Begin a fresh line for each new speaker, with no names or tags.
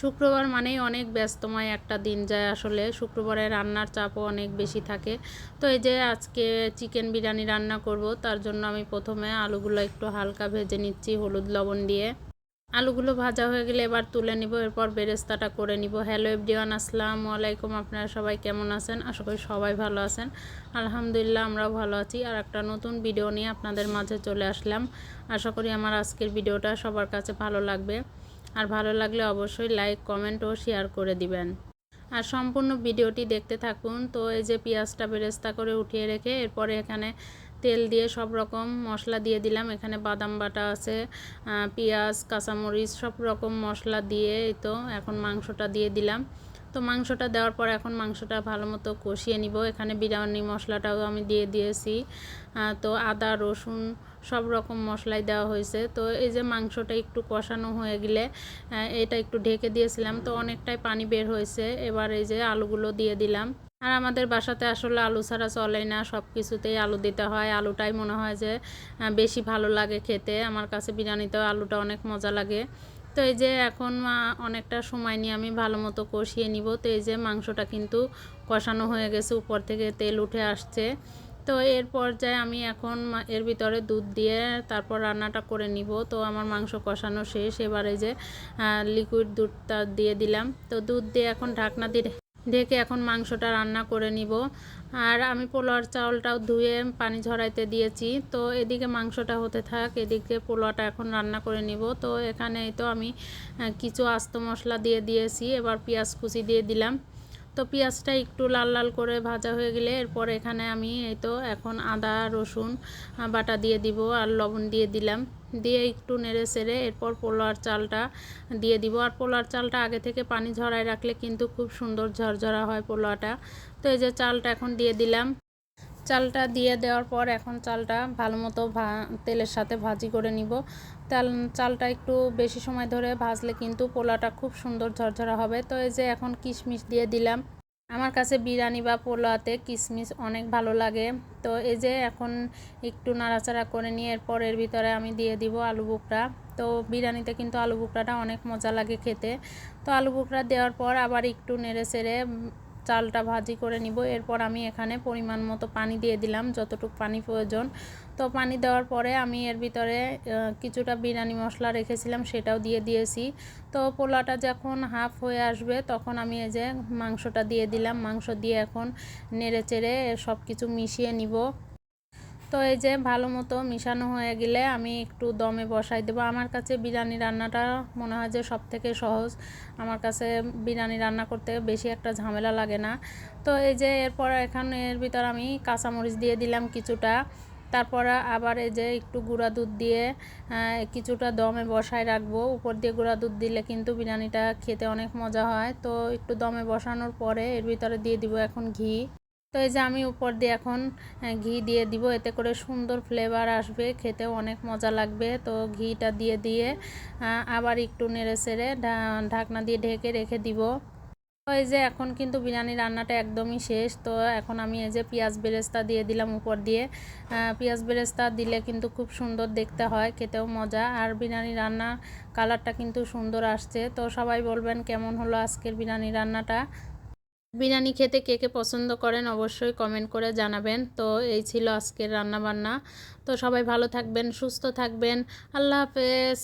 শুক্রবার মানেই অনেক ব্যস্তময় একটা দিন যায় আসলে। শুক্রবারে রান্নার চাপও অনেক বেশি থাকে। তো এই যে আজকে চিকেন বিরিয়ানি রান্না করব, তার জন্য আমি প্রথমে আলুগুলো একটু হালকা ভেজে নিচ্ছি, হলুদ লবণ দিয়ে। আলুগুলো ভাজা হয়ে গেলে এবার তুলে নিব, এরপর বেরেস্তাটা করে নিব। হ্যালো এভরিওয়ান, আসসালাম আলাইকুম, আপনারা সবাই কেমন আছেন? আশা করি সবাই ভালো আছেন। আলহামদুলিল্লাহ, আমরাও ভালো আছি। আর একটা নতুন ভিডিও নিয়ে আপনাদের মাঝে চলে আসলাম। আশা করি আমার আজকের ভিডিওটা সবার কাছে ভালো লাগবে। আর ভালো লাগলে অবশ্যই লাইক কমেন্ট ও শেয়ার করে দিবেন। আর সম্পূর্ণ ভিডিওটি দেখতে থাকুন। তো এই যে পেঁয়াজটা বেরেস্তা করে উঠিয়ে রেখে এরপরে এখানে তেল দিয়ে সব রকম মশলা দিয়ে দিলাম। এখানে বাদাম বাটা আছে পেঁয়াজ, কাঁচামরিচ সব রকম মশলা দিয়ে তো এখন মাংসটা দিয়ে দিলাম। তো মাংসটা দেওয়ার পর এখন মাংসটা ভালো মতো কষিয়ে নিব। এখানে বিরিয়ানি মশলাটাও আমি দিয়ে দিয়েছি। তো আদা, রসুন সব রকম মশলাই দেওয়া হয়েছে। তো এই যে মাংসটা একটু কষানো হয়ে গেলে এটা একটু ঢেকে দিয়েছিলাম। তো অনেকটাই পানি বের হয়েছে। এবার এই যে আলুগুলো দিয়ে দিলাম। আর আমাদের বাসাতে আসলে আলু ছাড়া চলে না। সব কিছুতেই আলু দিতে হয়। আলুটাই মনে হয় যে বেশি ভালো লাগে খেতে। আমার কাছে বিরিয়ানিতেও আলুটা অনেক মজা লাগে। তো এই যে এখন অনেকটা সময় নিয়ে আমি ভালো মতো কষিয়ে নিব। তো এই যে মাংসটা কিন্তু কষানো হয়ে গেছে, উপর থেকে তেল উঠে আসছে। তো এর পর্যায়ে আমি এখন এর ভিতরে দুধ দিয়ে তারপর রান্নাটা করে নিব। তো আমার মাংস কষানো শেষ। এবারে যে লিকুইড দুধটা দিয়ে দিলাম। তো দুধ দিয়ে এখন ঢাকনা দিয়ে ঢেকে এখন মাংসটা রান্না করে নিব। আর আমি পোলোয়ার চাউলটাও ধুয়ে পানি ঝরাইতে দিয়েছি। তো এদিকে মাংসটা হতে থাক, এদিকে পোলাওটা এখন রান্না করে নিব। তো এখানে তো আমি কিছু আস্ত মশলা দিয়ে দিয়েছি। এবার পেঁয়াজ কুচি দিয়ে দিলাম। তো পেঁয়াজটা একটু লাল লাল করে ভাজা হয়ে গেলে এরপর এখানে আমি এই তো এখন আদা, রসুন বাটা দিয়ে দিব আর লবণ দিয়ে দিলাম। দিয়ে একটু নেড়ে সেড়ে এরপর পোলার চালটা দিয়ে দিব। আর পোলার চালটা আগে থেকে পানি ঝরায় রাখলে কিন্তু খুব সুন্দর ঝরঝরা হয় পোলাটা তো এই যে চালটা এখন দিয়ে দিলাম। চালটা দিয়ে দেওয়ার পর এখন চালটা ভালো মতো তেলের সাথে ভাজি করে নিব। চাল চালটা একটু বেশি সময় ধরে ভাজলে কিন্তু পোলাটা খুব সুন্দর ঝরঝরা হবে। তো এই যে এখন কিশমিশ দিয়ে দিলাম। আমার কাছে বিরিয়ানি বা পোলাতে কিশমিশ অনেক ভালো লাগে। তো এই যে এখন একটু নাড়াচাড়া করে নিয়ে এরপর এর ভিতরে আমি দিয়ে দিব আলু বুকরা তো বিরিয়ানিতে কিন্তু আলু বুকরাটা অনেক মজা লাগে খেতে। তো আলু বুকরা দেওয়ার পর আবার একটু নেড়ে চেড়ে চালটা ভাজি করে নিব। এরপর আমি এখানে পরিমাণ মতো পানি দিয়ে দিলাম, যতটুকু পানি প্রয়োজন। তো পানি দেওয়ার পরে আমি এর ভিতরে কিছুটা বিরিয়ানি মশলা রেখেছিলাম, সেটাও দিয়ে দিয়েছি। তো পোলাটা যখন হাফ হয়ে আসবে, তখন আমি এই যে মাংসটা দিয়ে দিলাম। মাংস দিয়ে এখন নেড়ে চেড়ে সব কিছু মিশিয়ে নিব। তো এই যে ভালো মতো মিশানো হয়ে গেলে আমি একটু দমে বসাই দেবো। আমার কাছে বিরিয়ানি রান্নাটা মনে হয় যে সব থেকে সহজ। আমার কাছে বিরিয়ানি রান্না করতে বেশি একটা ঝামেলা লাগে না। তো এই যে এরপর এখানে এর ভিতর আমি কাঁচামরিচ দিয়ে দিলাম কিছুটা। তারপর আবার এই যে একটু গুঁড়া দুধ দিয়ে কিছুটা দমে বসায় রাখব। উপর দিয়ে গুঁড়া দুধ দিলে কিন্তু বিরিয়ানিটা খেতে অনেক মজা হয়। তো একটু দমে বসানোর পরে এর ভিতরে দিয়ে দিব এখন ঘি। তো এই যে আমি উপর দিয়ে এখন ঘি দিয়ে দিব, এতে করে সুন্দর ফ্লেভার আসবে, খেতেও অনেক মজা লাগবে। তো ঘিটা দিয়ে দিয়ে আবার একটু নেড়ে সেড়ে ঢাকনা দিয়ে ঢেকে রেখে দিব। তো এই যে এখন কিন্তু বিরিয়ানি রান্নাটা একদমই শেষ, তো এখন আমি এই যে পেঁয়াজ বেরেস্তা দিয়ে দিলাম উপর দিয়ে। পেঁয়াজ বেরেস্তা দিলে কিন্তু খুব সুন্দর দেখতে হয়, খেতেও মজা। আর বিরিয়ানি রান্না কালারটা কিন্তু সুন্দর আসছে। তো সবাই বলবেন কেমন হলো আজকের বিরিয়ানি রান্নাটা? বিরিয়ানি খেতে কে কে পছন্দ করেন অবশ্যই কমেন্ট করে জানাবেন। তো এই ছিল আজকের রান্নাবান্না। তো সবাই ভালো থাকবেন, সুস্থ থাকবেন। আল্লাহ হাফেজ।